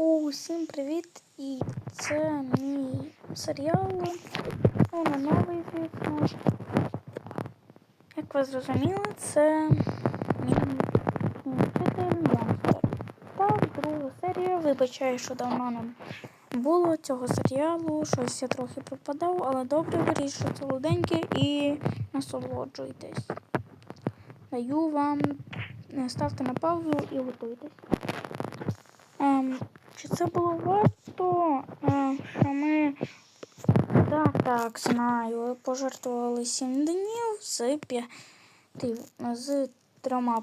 Усім привіт! І це мій серіал. Воно новий, звісно. Як ви зрозуміли, це мій вчитель монстр. Так, друга серія. Вибачаю, що давно не було цього серіалу. Щось я трохи пропадав, але добре беріть, солоденьке і насолоджуйтесь. Даю вам ставте на паузу і готуйтесь. Ем, чи це було варто, е, що ми так, так, знаю, пожертвували 7 днів з, з трьома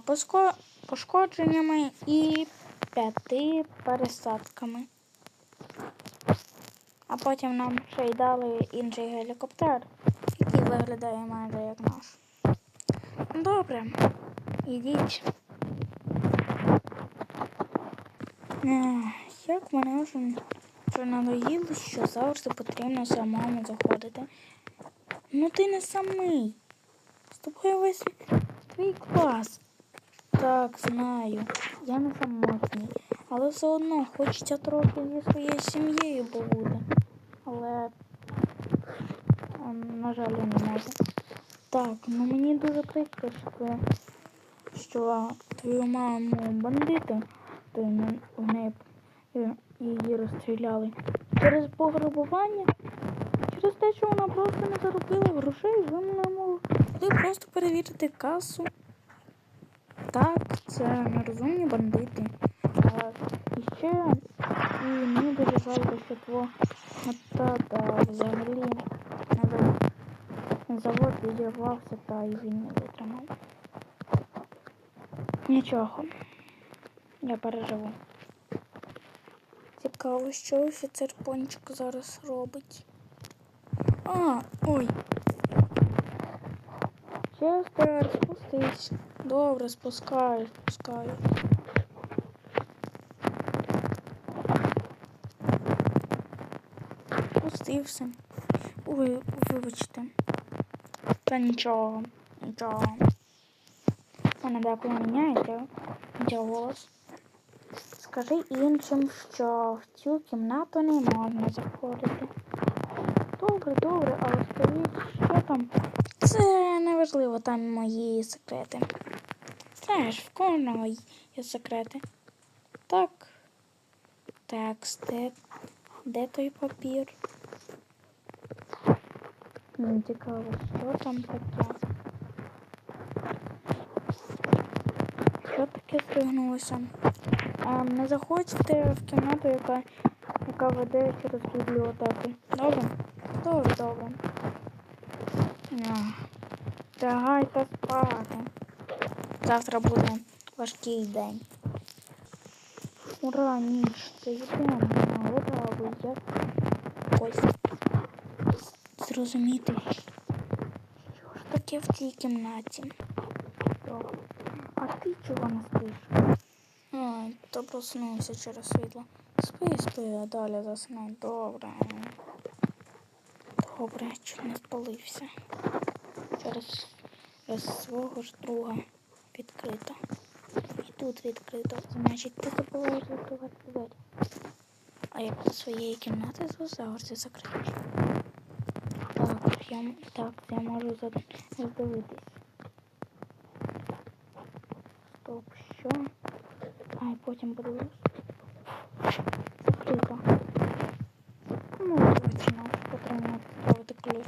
пошкодженнями і п'яти пересадками. А потім нам ще й дали інший гелікоптер, який виглядає майже як наш. Добре, ідіть. Як мене вже вже надоїло, що завжди потрібно самому заходити. Ну ти не самий. З тобою весь твій клас. Так, знаю. Я не самотній. Але все одно хочеться трохи зі своєю сім'єю побути. Але, ем, на жаль, не можу. Так, ну мені дуже прикро, що, що твою маму бандити, то й не- вони е, її розстріляли. Через пограбування, через те, що вона просто не заробила грошей, ви не могли просто перевірити касу. Так, це нерозумні бандити. А, і ще і мені дуже жалко, що твого тата взагалі завод відірвався та і він не витримав. Нічого. Я переживу. Цікаво, що офіцер пончик зараз робить. А, ой. Честер, спустись. Добре, спускаю, спускаю. Спустився. Ой, вибачте. Та нічого, нічого. Мене деколи міняється. Голос. Скажи іншим, що в цю кімнату не можна заходити. Добре, добре, але скажіть, що там? Це неважливо, там мої секрети. Знаєш, в кожного є секрети. Так. Так, де, де той папір? Мені цікаво, що там таке? Що таке стригнулося? Не заходьте в кімнату, яка, яка веде через бібліотеку. Добре? Добре, добре. Ах, спати. Завтра буде важкий день. Ура, ніч, це йдемо. Ура, ви як ось зрозуміти, що ж таке в цій кімнаті. А ти чого не спиш? Ой, то проснувся через світло. Спи, спи, а далі засни. Добре. Добре, чуть не спалився. Через, через свого ж друга відкрито. І тут відкрито. Значить, ти забуваєш закривати двері. А як до своєї кімнати завжди закриєш. Так, я, так, я можу роздивитись. потім подивлюсь. Закрито. Ну, точно, потрібно ставити ключ.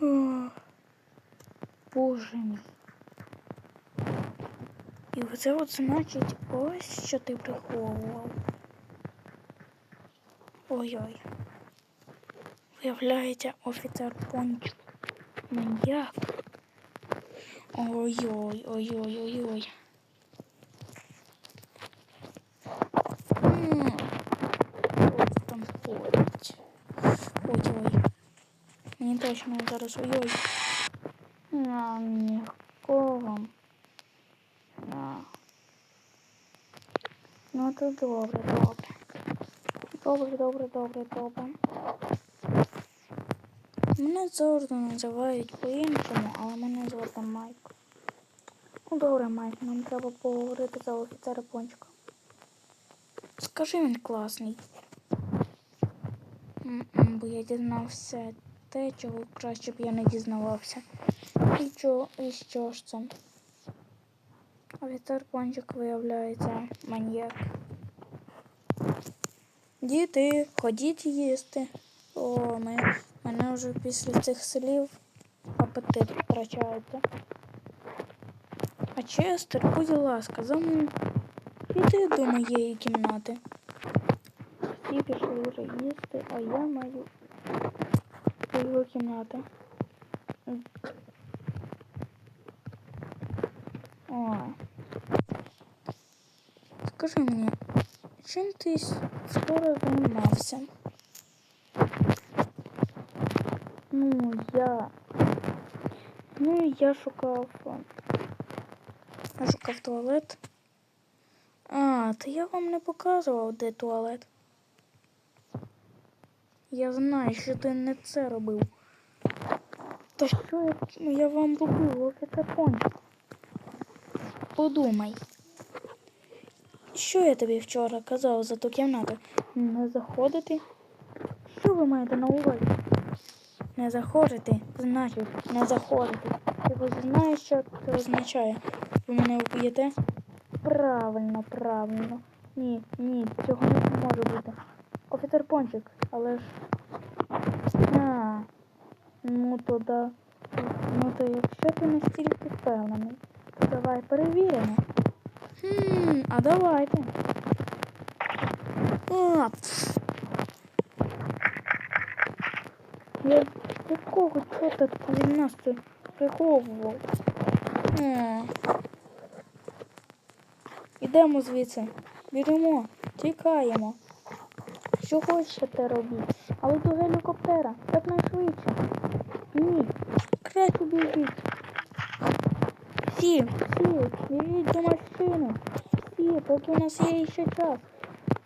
Ох, Боже мій. І оце от значить ось що ти приховував. Ой-ой. Виявляється, офіцер пончик. Маньяк. Ой-ой, ой-ой-ой-ой. Ось там ходить. Ой-ой. Мені точно зараз ой-ой. А, нікого. Ну то добре, добре. Добре, добре, добре, добре. Мене завжди називають по-іншому, але мене звати Майк. Ну добре, Майк, нам треба поговорити за офіцера Пончика. Скажи він класний. М-м, Бо я дізнався те, чого краще б я не дізнавався. І чо, і що ж це? Офіцер Пончик виявляється маньяк. Діти, ходіть їсти. О, ми, мене вже після цих слів апетит втрачається. А Честер, будь ласка, за мною. Іди до моєї кімнати. Всі пішли вже їсти, а я маю до його кімнати. О. Скажи мені, чим ти с- вчора займався? Ну, я. Ну, я шукав. Я шукав туалет. А, то я вам не показував, де туалет. Я знаю, що ти не це робив. Та що я, ну, я вам робив, Пончик? Подумай. Що я тобі вчора казав за ту кімнату? Не заходити? Що ви маєте на увазі? Не заходити, значить, не заходити. Ти ви знаєш, що це означає? Ви мене вб'єте? Правильно, правильно. Ні, ні, цього не може бути. Офіцер Пончик, але ж. А, ну то да. Ну то якщо ти настільки впевнений, то давай перевіримо. Хм, а давайте. А. Я чорта ти від нас це приховував? Ідемо звідси. Біжимо, тікаємо. Що хочете робіть? Але до гелікоптера, якнайшвидше. Ні, краще біжіть. Всі, всі, біжіть до машини. Всі, поки у нас є ще час.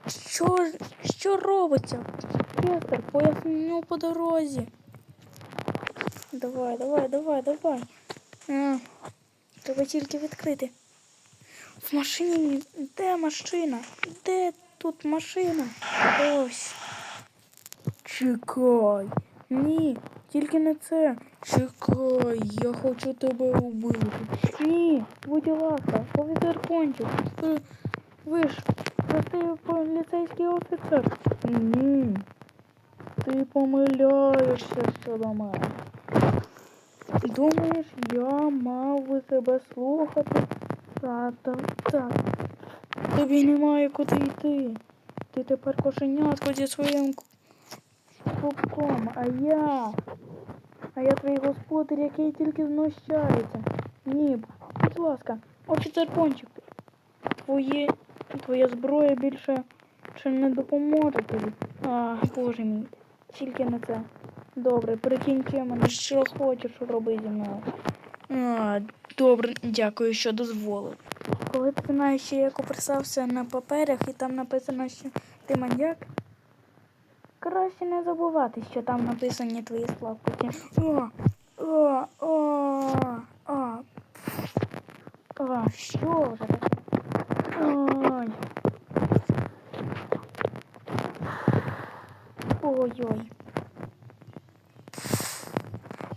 Що, що робиться? Честер, поясню по дорозі. Давай, давай, давай, давай. А, треба тільки відкрити. В машині. Де машина? Де тут машина? Ось. Чекай. Ні, тільки не це. Чекай, я хочу тебе убити. Ні, будь ласка, офіцер Пончик. Ви, ви ж простий поліцейський офіцер. Ні. Ти помиляєшся щодо мене. Думаєш, я мав би тебе слухати? Та, та, так. Тобі немає куди йти. Ти тепер кошенятко зі своїм к- клубком, а я. А я твій господар, який тільки знущається. Ні, будь ласка, офіцер Пончик. Твоє, твоя зброя більше чи не допоможе тобі. А, боже мій, тільки не це. Добре, прикінчи мене, що хочеш роби зі мною. А, добре, дякую, що дозволив. Коли ти знаєш, що я копирсався на паперах і там написано, що ти маньяк, краще не забувати, що там написані твої слабкості. О, о, о, о. А, що вже таке? Ой. Ой-ой.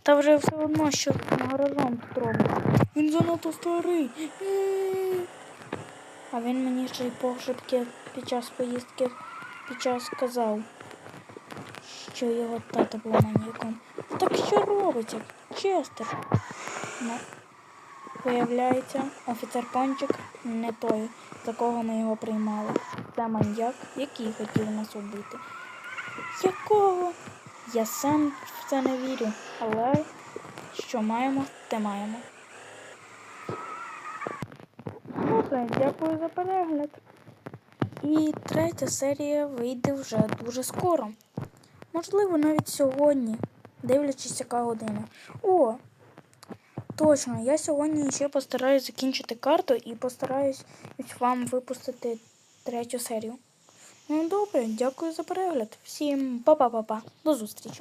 Та вже все одно, що гаражом тут. Він занадто старий. А він мені ще й пошепки під час поїздки під час сказав, що його тато був маньяком. Так що робиться? Честер. Ну, виявляється, офіцер Пончик не той, за кого ми його приймали. Це маньяк, який хотів нас убити. Якого? Я сам в це не вірю, але що маємо, те маємо. Добре, дякую за перегляд. І третя серія вийде вже дуже скоро. Можливо, навіть сьогодні, дивлячись, яка година. О! Точно, я сьогодні ще постараюсь закінчити карту і постараюсь вам випустити третю серію. Ну добре, дякую за перегляд. Всім па-па-па-па. До зустрічі.